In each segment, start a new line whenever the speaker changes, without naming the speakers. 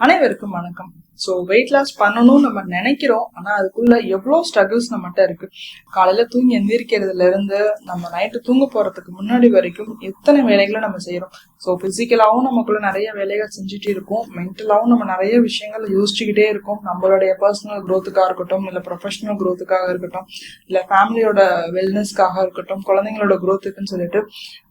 அனைவருக்கும் வணக்கம். So weight loss பண்ணணும்னு நம்ம நினைக்கிறோம் ஆனால் அதுக்குள்ள எவ்வளோ ஸ்ட்ரகிள்ஸ் நம்மகிட்ட இருக்கு. காலையில தூங்கி எந்திரிக்கிறதுல இருந்து நம்ம நைட்டு தூங்க போறதுக்கு முன்னாடி வரைக்கும் எத்தனை வேலைகளை நம்ம செய்யறோம்? ஸோ பிசிக்கலாகவும் நமக்குள்ள நிறைய வேலைகள் செஞ்சுட்டு இருக்கோம். மென்டலாகவும் நம்ம நிறைய விஷயங்கள் யோசிச்சுக்கிட்டே இருக்கோம். நம்மளுடைய பர்சனல் க்ரோத்துக்காக இருக்கட்டும் இல்லை ப்ரொஃபஷனல் க்ரோத்துக்காக இருக்கட்டும் இல்லை ஃபேமிலியோட வெல்னஸ்க்காக இருக்கட்டும் குழந்தைங்களோட க்ரோத்துக்குன்னு சொல்லிட்டு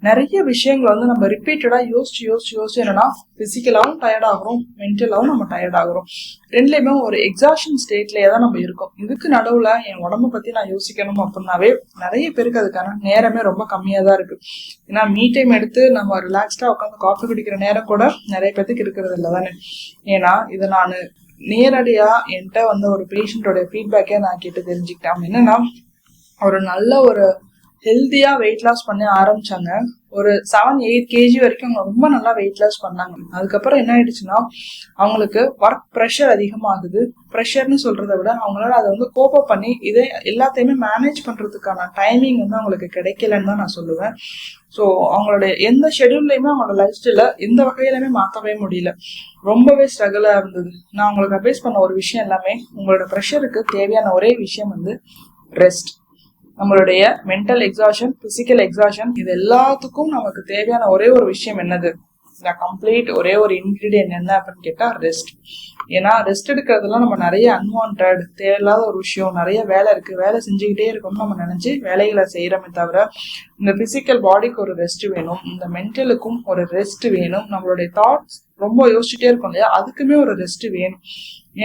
நிறைய விஷயங்கள் வந்து நம்ம ரிப்பீட்டடாக யோசிச்சு யோசிச்சு யோசிச்சு என்னன்னா பிசிக்கலாகவும் டயர்ட் ஆகுறோம் மென்டலாகவும் நம்ம டயர்ட் ஆகுறோம். ரெண்டுலேயுமே ஒரு எக்ஸாஷன் ஸ்டேட்லேயே தான் நம்ம இருக்கோம். இதுக்கு நடுவில் என் உடம்ப பற்றி நான் யோசிக்கணும் அப்படின்னாவே நிறைய பேருக்கு அதுக்கான நேரமே ரொம்ப கம்மியாக தான் இருக்குது ஏன்னா மீ டைம் எடுத்து நம்ம ரிலாக்ஸ்டாக உட்காந்து காஃபி குடிக்கிற நேரம் கூட நிறைய பேத்துக்கு இருக்கிறது இல்லை தானே? ஏன்னா இதை நான் நேரடியா என்கிட்ட வந்த ஒரு பேஷண்டோட ஃபீட்பேக்கே நான் கேட்டு தெரிஞ்சுக்கிட்டேன். என்னன்னா ஒரு நல்ல ஒரு ஹெல்த்தியா வெயிட் லாஸ் பண்ண ஆரம்பிச்சாங்க. ஒரு செவன் எயிட் கேஜி வரைக்கும் அவங்க ரொம்ப நல்லா வெயிட் லாஸ் பண்ணாங்க. அதுக்கப்புறம் என்ன ஆயிடுச்சுன்னா அவங்களுக்கு ஒர்க் ப்ரெஷர் அதிகமாகுது. ப்ரெஷர்னு சொல்றத விட அவங்களால அதை வந்து கோப்பப் பண்ணி இதை எல்லாத்தையுமே மேனேஜ் பண்றதுக்கான டைமிங் வந்து அவங்களுக்கு கிடைக்கலன்னு தான் நான் சொல்லுவேன். ஸோ அவங்களுடைய எந்த ஷெடியூல்லையுமே அவங்களோட லைஃப் ஸ்டைல எந்த வகையிலுமே மாற்றவே முடியல. ரொம்பவே ஸ்ட்ரகிளாக இருந்தது. நான் உங்களுக்கு அட்வைஸ் பண்ண ஒரு விஷயம் எல்லாமே உங்களோட ப்ரெஷருக்கு தேவையான ஒரே விஷயம் வந்து ரெஸ்ட் நம்மளுடைய மென்டல் எக்ஸாஷன் பிசிக்கல் எக்ஸாஷன் இது எல்லாத்துக்கும் நமக்கு தேவையான ஒரே ஒரு விஷயம் என்னது? இந்த கம்ப்ளீட் ஒரே ஒரு இன்கிரீடியன்ட் என்ன அப்படின்னு கேட்டா ரெஸ்ட் ஏன்னா ரெஸ்ட் எடுக்கிறதுலாம் நம்ம நிறைய அன்வான்ட் தேவையில்லாத ஒரு விஷயம் நிறைய வேலை இருக்கு. வேலை செஞ்சுக்கிட்டே இருக்கணும்னு நம்ம நினைச்சு வேலைகளை செய்யறமே தவிர இந்த பிசிக்கல் பாடிக்கு ஒரு ரெஸ்ட் வேணும். இந்த மென்டலுக்கும் ஒரு ரெஸ்ட் வேணும். நம்மளுடைய தாட்ஸ் ரொம்ப யோசிச்சுட்டே இருக்கும் இல்லையா? அதுக்குமே ஒரு ரெஸ்ட் வேணும்.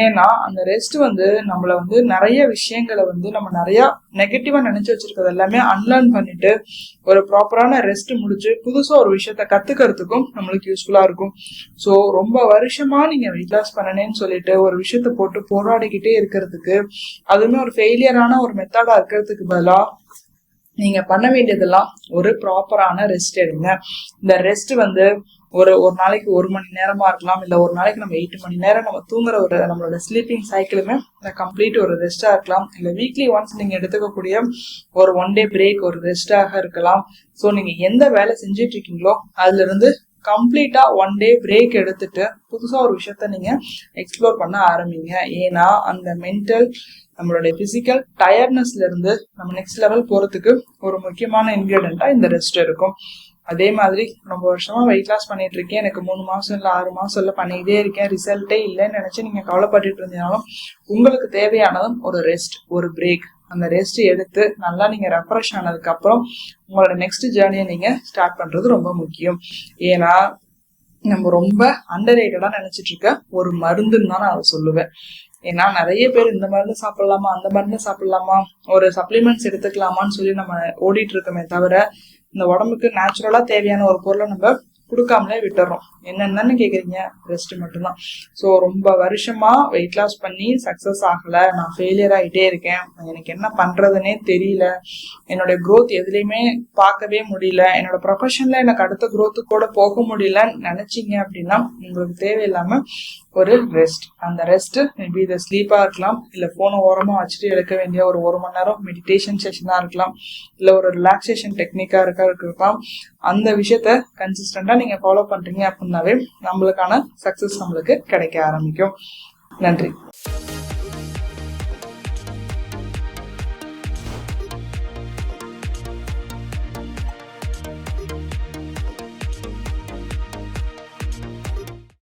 ஏன்னா அந்த ரெஸ்ட் வந்து நம்மளை வந்து நிறைய விஷயங்களை வந்து நம்ம நிறைய நெகட்டிவா நினைச்சு வச்சிருக்கிறது எல்லாமே அன்லேர்ன் பண்ணிட்டு ஒரு ப்ராப்பரான ரெஸ்ட் முடிச்சு புதுசா ஒரு விஷயத்த கத்துக்கிறதுக்கும் நம்மளுக்கு யூஸ்ஃபுல்லா இருக்கும். ஸோ ரொம்ப வருஷமா நீங்க வெயிட் லாஸ் பண்ணனேன்னு சொல்லிட்டு ஒரு விஷயத்த போட்டு போராடிக்கிட்டே இருக்கிறதுக்கு அதுவுமே ஒரு ஃபெயிலியரான ஒரு மெத்தடா இருக்கிறதுக்கு பதிலாக நீங்க பண்ண வேண்டியதெல்லாம் ஒரு ப்ராப்பரான ரெஸ்ட் எடுங்க. இந்த ரெஸ்ட் வந்து ஒரு ஒரு நாளைக்கு ஒரு மணி நேரமா இருக்கலாம் இல்ல ஒரு நாளைக்கு நம்ம எயிட் மணி நேரம் நம்ம தூங்குற ஒரு நம்மளோட ஸ்லீப்பிங் சைக்கிளுமே கம்ப்ளீட் ஒரு ரெஸ்டா இருக்கலாம். இல்ல வீக்லி ஒன்ஸ் நீங்க எடுத்துக்கக்கூடிய ஒரு ஒன் டே பிரேக் ஒரு ரெஸ்டாக இருக்கலாம். ஸோ நீங்க எந்த வேலை செஞ்சிட்டு இருக்கீங்களோ அதுல இருந்து கம்ப்ளீட்டாக ஒன் டே பிரேக் எடுத்துட்டு புதுசாக ஒரு விஷயத்த நீங்கள் எக்ஸ்ப்ளோர் பண்ண ஆரம்பிங்க. ஏன்னா அந்த மென்டல் நம்மளுடைய ஃபிசிக்கல் டயர்ட்னஸ்லேருந்து நம்ம நெக்ஸ்ட் லெவல் போகிறதுக்கு ஒரு முக்கியமான இன்க்ரீடியண்ட்டாக இந்த ரெஸ்ட் இருக்கும். அதே மாதிரி ரொம்ப வருஷமா வெயிட் லாஸ் பண்ணிட்டு இருக்கேன். எனக்கு மூணு மாசம் இல்லை ஆறு மாசம் இல்லை பண்ணிக்கிட்டே இருக்கேன். ரிசல்ட்டே இல்லைன்னு நினைச்சு நீங்க கவலைப்பட்டுட்டு இருந்தீங்கனாலும் உங்களுக்கு தேவையானதும் ஒரு ரெஸ்ட் ஒரு பிரேக் அந்த ரெஸ்ட் எடுத்து நல்லா நீங்க ரெஃப்ரெஷ் ஆனதுக்கு அப்புறம் உங்களோட நெக்ஸ்ட் ஜேர்னியை நீங்க ஸ்டார்ட் பண்றது ரொம்ப முக்கியம். ஏன்னா நம்ம ரொம்ப அண்டர் ரேட்டடா நினைச்சிட்டு இருக்க ஒரு மருந்துன்னு தான் நான் அதை சொல்லுவேன். ஏன்னா நிறைய பேர் இந்த மருந்து சாப்பிடலாமா அந்த மருந்து சாப்பிடலாமா ஒரு சப்ளிமெண்ட்ஸ் எடுத்துக்கலாமான்னு சொல்லி நம்ம ஓடிட்டு இருக்கோமே தவிர இந்த உடம்புக்கு நேச்சுரலா தேவையான ஒரு பொருளை நம்ம கொடுக்காமலே விட்டுறோம். என்னென்னு கேக்குறீங்க? ரெஸ்ட் மட்டும்தான். ஸோ ரொம்ப வருஷமா வெயிட் லாஸ் பண்ணி சக்சஸ் ஆகல. நான் ஃபெயிலியர் ஆகிட்டே இருக்கேன். எனக்கு என்ன பண்றதுன்னே தெரியல. என்னோட க்ரோத் எதுலையுமே பார்க்கவே முடியல. என்னோட ப்ரொஃபஷன்ல எனக்கு அடுத்த க்ரோத்து கூட போக முடியலன்னு நினைச்சீங்க அப்படின்னா உங்களுக்கு தேவையில்லாம ஒரு ரெஸ்ட் அந்த ரெஸ்ட் மேபி இதை ஸ்லீப்பாக இருக்கலாம். இல்லை ஃபோனை ஓரமாக வச்சுட்டு எடுக்க வேண்டிய ஒரு ஒரு மணி நேரம் மெடிடேஷன் செஷனாக இருக்கலாம். இல்லை ஒரு ரிலாக்ஸேஷன் டெக்னிக்காக இருக்க இருக்கலாம். அந்த விஷயத்த கன்சிஸ்டண்டா நீங்க ஃபாலோ பண்றீங்க அப்படின்னாவே நம்மளுக்கான சக்சஸ் நம்மளுக்கு கிடைக்க ஆரம்பிக்கும். நன்றி.